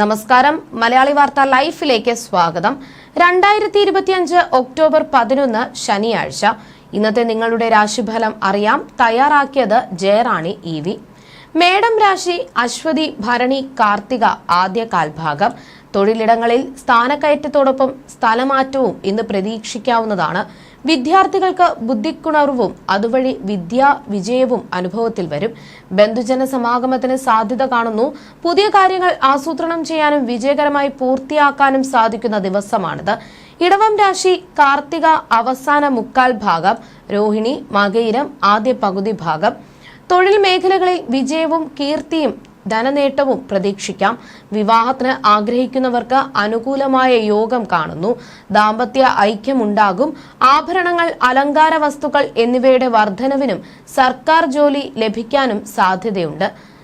നമസ്കാരം. മലയാളി വാർത്ത ലൈഫിലേക്ക് സ്വാഗതം. രണ്ടായിരത്തി ഇരുപത്തിയഞ്ച് ഒക്ടോബർ പതിനൊന്ന് ശനിയാഴ്ച. ഇന്നത്തെ നിങ്ങളുടെ രാശിഫലം അറിയാം. തയ്യാറാക്കിയത് ജയറാണി ഇ വി. മേടം രാശി അശ്വതി ഭരണി കാർത്തിക ആദ്യ കാൽഭാഗം തൊഴിലിടങ്ങളിൽ സ്ഥാനക്കയറ്റത്തോടൊപ്പം സ്ഥലമാറ്റവും ഇന്ന് പ്രതീക്ഷിക്കാവുന്നതാണ്. വിദ്യാർത്ഥികൾക്ക് ബുദ്ധിക്കുണർവും അതുവഴി വിദ്യാ വിജയവും അനുഭവത്തിൽ വരും. ബന്ധുജന സമാഗമത്തിന് സാധ്യത കാണുന്നു. പുതിയ കാര്യങ്ങൾ ആസൂത്രണം ചെയ്യാനും വിജയകരമായി പൂർത്തിയാക്കാനും സാധിക്കുന്ന ദിവസമാണിത്. ഇടവം രാശി കാർത്തിക അവസാന മുക്കാൽ ഭാഗം രോഹിണി മകയിരം ആദ്യ പകുതി ഭാഗം. തൊഴിൽ മേഖലകളിൽ വിജയവും കീർത്തിയും ധനനേട്ടവും പ്രതീക്ഷിക്കാം. വിവാഹത്തിന് ആഗ്രഹിക്കുന്നവർക്ക് അനുകൂലമായ യോഗം കാണുന്നു. ദാമ്പത്യ ഐക്യമുണ്ടാകും. ആഭരണങ്ങൾ അലങ്കാര വസ്തുക്കൾ എന്നിവയുടെ വർധനവിനും സർക്കാർ ജോലി ലഭിക്കാനും സാധ്യതയുണ്ട്.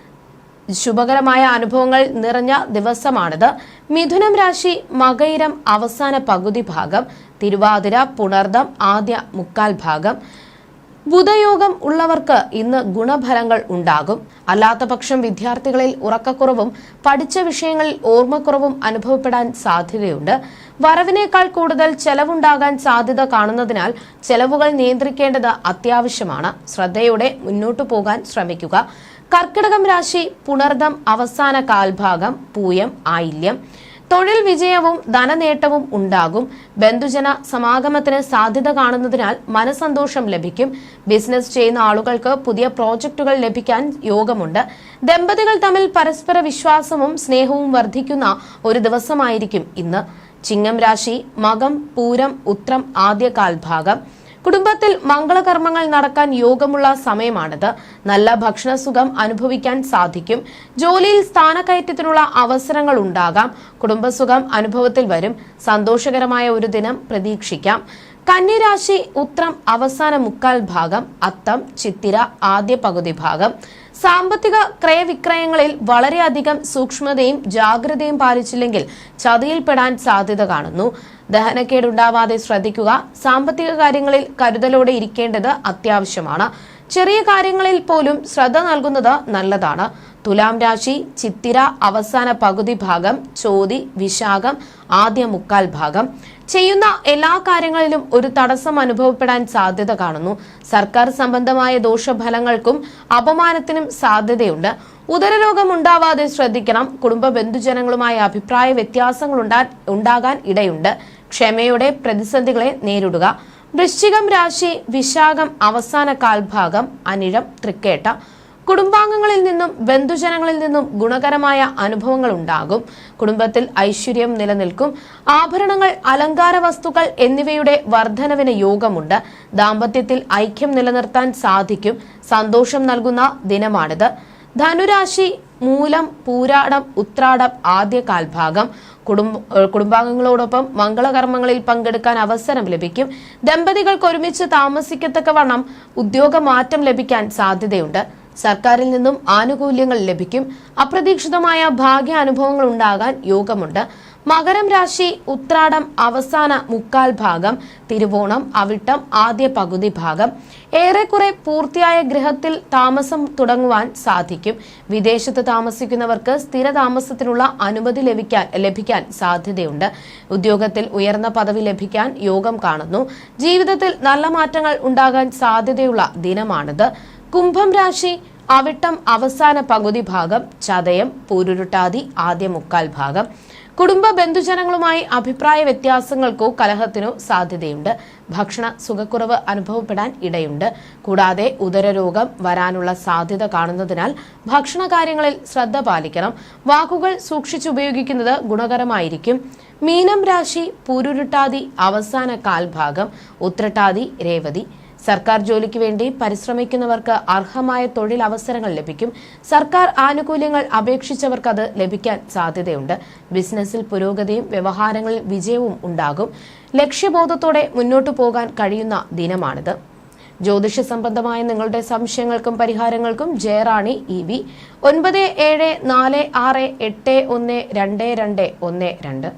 ശുഭകരമായ അനുഭവങ്ങൾ നിറഞ്ഞ ദിവസമാണിത്. മിഥുനം രാശി മകയിരം അവസാന പകുതി ഭാഗം. തിരുവാതിര പുണർദം ആദ്യ മുക്കാൽ ഭാഗം. ബുധയോഗം ഉള്ളവർക്ക് ഇന്ന് ഗുണഫലങ്ങൾ ഉണ്ടാകും. അല്ലാത്ത പക്ഷം വിദ്യാർത്ഥികളിൽ ഉറക്കക്കുറവും പഠിച്ച വിഷയങ്ങളിൽ ഓർമ്മക്കുറവും അനുഭവപ്പെടാൻ സാധ്യതയുണ്ട്. വരവിനേക്കാൾ കൂടുതൽ ചെലവുണ്ടാകാൻ സാധ്യത കാണുന്നതിനാൽ ചെലവുകൾ നിയന്ത്രിക്കേണ്ടത് അത്യാവശ്യമാണ്. ശ്രദ്ധയോടെ മുന്നോട്ടു പോകാൻ ശ്രമിക്കുക. കർക്കിടകം രാശി പുണർദം അവസാന കാൽഭാഗം പൂയം ആയില്യം. തൊഴിൽ വിജയവും ധനനേട്ടവും ഉണ്ടാകും. ബന്ധുജന സമാഗമത്തിന് സാധ്യത കാണുന്നതിനാൽ മനസന്തോഷം ലഭിക്കും. ബിസിനസ് ചെയ്യുന്ന ആളുകൾക്ക് പുതിയ പ്രോജക്റ്റുകൾ ലഭിക്കാൻ യോഗമുണ്ട്. ദമ്പതികൾ തമ്മിൽ പരസ്പര വിശ്വാസവും സ്നേഹവും വർദ്ധിക്കുന്ന ഒരു ദിവസമായിരിക്കും ഇന്ന്. ചിങ്ങം രാശി മകം പൂരം ഉത്രം ആദ്യ കാൽഭാഗം കുടുംബത്തിൽ മംഗളകർമ്മങ്ങൾ നടക്കാൻ യോഗമുള്ള സമയമാണിത്. നല്ല ഭക്ഷണസുഖം അനുഭവിക്കാൻ സാധിക്കും. ജോലിയിൽ സ്ഥാനക്കയറ്റത്തിനുള്ള അവസരങ്ങൾ ഉണ്ടാകാം. കുടുംബസുഖം അനുഭവത്തിൽ വരും. സന്തോഷകരമായ ഒരു ദിനം പ്രതീക്ഷിക്കാം. കന്നിരാശി ഉത്രം അവസാന മുക്കാൽ ഭാഗം അത്തം ചിത്തിര ആദ്യ പകുതി ഭാഗം. സാമ്പത്തിക ക്രയവിക്രയങ്ങളിൽ വളരെയധികം സൂക്ഷ്മതയും ജാഗ്രതയും പാലിച്ചില്ലെങ്കിൽ ചതിയിൽപ്പെടാൻ സാധ്യത കാണുന്നു. ദഹനക്കേടുണ്ടാവാതെ ശ്രദ്ധിക്കുക. സാമ്പത്തിക കാര്യങ്ങളിൽ കരുതലോടെ ഇരിക്കേണ്ടത് അത്യാവശ്യമാണ്. ചെറിയ കാര്യങ്ങളിൽ പോലും ശ്രദ്ധ നൽകുന്നത് നല്ലതാണ്. തുലാം രാശി ചിത്തിര അവസാന പകുതി ഭാഗം ചോതി വിശാഖം ആദ്യ മുക്കാൽ ഭാഗം. ചെയ്യുന്ന എല്ലാ കാര്യങ്ങളിലും ഒരു തടസ്സം അനുഭവപ്പെടാൻ സാധ്യത കാണുന്നു. സർക്കാർ സംബന്ധമായ ദോഷഫലങ്ങൾക്കും അപമാനത്തിനും സാധ്യതയുണ്ട്. ഉദരരോഗം ഉണ്ടാവാതെ ശ്രദ്ധിക്കണം. കുടുംബ ബന്ധുജനങ്ങളുമായ അഭിപ്രായ വ്യത്യാസങ്ങൾ ഉണ്ടാകാൻ ഇടയുണ്ട്. ക്ഷമയോടെ പ്രതിസന്ധികളെ നേരിടുക. വൃശ്ചികം രാശി വിശാഖം അവസാന കാൽഭാഗം അനിഴം തൃക്കേട്ട കുടുംബാംഗങ്ങളിൽ നിന്നും ബന്ധുജനങ്ങളിൽ നിന്നും ഗുണകരമായ അനുഭവങ്ങൾ ഉണ്ടാകും. കുടുംബത്തിൽ ഐശ്വര്യം നിലനിൽക്കും. ആഭരണങ്ങൾ അലങ്കാര വസ്തുക്കൾ എന്നിവയുടെ വർധനവിന് യോഗമുണ്ട്. ദാമ്പത്യത്തിൽ ഐക്യം നിലനിർത്താൻ സാധിക്കും. സന്തോഷം നൽകുന്ന ദിനമാണിത്. ധനുരാശി മൂലം പൂരാടം ഉത്രാടം ആദ്യ കാൽഭാഗം. കുടുംബ കുടുംബാംഗങ്ങളോടൊപ്പം മംഗളകർമ്മങ്ങളിൽ പങ്കെടുക്കാൻ അവസരം ലഭിക്കും. ദമ്പതികൾക്ക് ഒരുമിച്ച് താമസിക്കത്തക്കവണ്ണം ഉദ്യോഗമാറ്റം ലഭിക്കാൻ സാധ്യതയുണ്ട്. സർക്കാരിൽ നിന്നും ആനുകൂല്യങ്ങൾ ലഭിക്കും. അപ്രതീക്ഷിതമായ ഭാഗ്യ അനുഭവങ്ങൾ ഉണ്ടാകാൻ യോഗമുണ്ട്. മകരം രാശി ഉത്രാടം അവസാന മുക്കാൽ ഭാഗം തിരുവോണം അവിട്ടം ആദ്യ പകുതി ഭാഗം. ഏറെക്കുറെ പൂർത്തിയായ ഗൃഹത്തിൽ താമസം തുടങ്ങുവാൻ സാധിക്കും. വിദേശത്ത് താമസിക്കുന്നവർക്ക് സ്ഥിര താമസത്തിനുള്ള അനുമതി ലഭിക്കാൻ ലഭിക്കാൻ സാധ്യതയുണ്ട്. ഉദ്യോഗത്തിൽ ഉയർന്ന പദവി ലഭിക്കാൻ യോഗം കാണുന്നു. ജീവിതത്തിൽ നല്ല മാറ്റങ്ങൾ ഉണ്ടാകാൻ സാധ്യതയുള്ള ദിനമാണിത്. കുംഭം രാശി അവിട്ടം അവസാന പകുതി ഭാഗം ചതയം പൂരുരുട്ടാതി ആദ്യ മുക്കാൽ ഭാഗം. കുടുംബ ബന്ധുജനങ്ങളുമായി അഭിപ്രായ വ്യത്യാസങ്ങൾക്കോ കലഹത്തിനോ സാധ്യതയുണ്ട്. ഭക്ഷണ സുഖക്കുറവ് അനുഭവപ്പെടാൻ ഇടയുണ്ട്. കൂടാതെ ഉദരരോഗം വരാനുള്ള സാധ്യത കാണുന്നതിനാൽ ഭക്ഷണ കാര്യങ്ങളിൽ ശ്രദ്ധ പാലിക്കണം. വാക്കുകൾ സൂക്ഷിച്ചുപയോഗിക്കുന്നത് ഗുണകരമായിരിക്കും. മീനം രാശി പൂരുരുട്ടാതി അവസാന കാൽഭാഗം ഉത്രട്ടാതി രേവതി. സർക്കാർ ജോലിക്ക് വേണ്ടി പരിശ്രമിക്കുന്നവർക്ക് അർഹമായ തൊഴിൽ അവസരങ്ങൾ ലഭിക്കും. സർക്കാർ ആനുകൂല്യങ്ങൾ അപേക്ഷിച്ചവർക്ക് അത് ലഭിക്കാൻ സാധ്യതയുണ്ട്. ബിസിനസ്സിൽ പുരോഗതിയും വ്യവഹാരങ്ങളിൽ വിജയവും ഉണ്ടാകും. ലക്ഷ്യബോധത്തോടെ മുന്നോട്ടു പോകാൻ കഴിയുന്ന ദിനമാണിത്. ജ്യോതിഷ സംബന്ധമായ നിങ്ങളുടെ സംശയങ്ങൾക്കും പരിഹാരങ്ങൾക്കും ജയറാണി ഇ വി. ഒൻപത് ഏഴ് നാല് ആറ് എട്ട് ഒന്ന് രണ്ട് രണ്ട് ഒന്ന് രണ്ട്.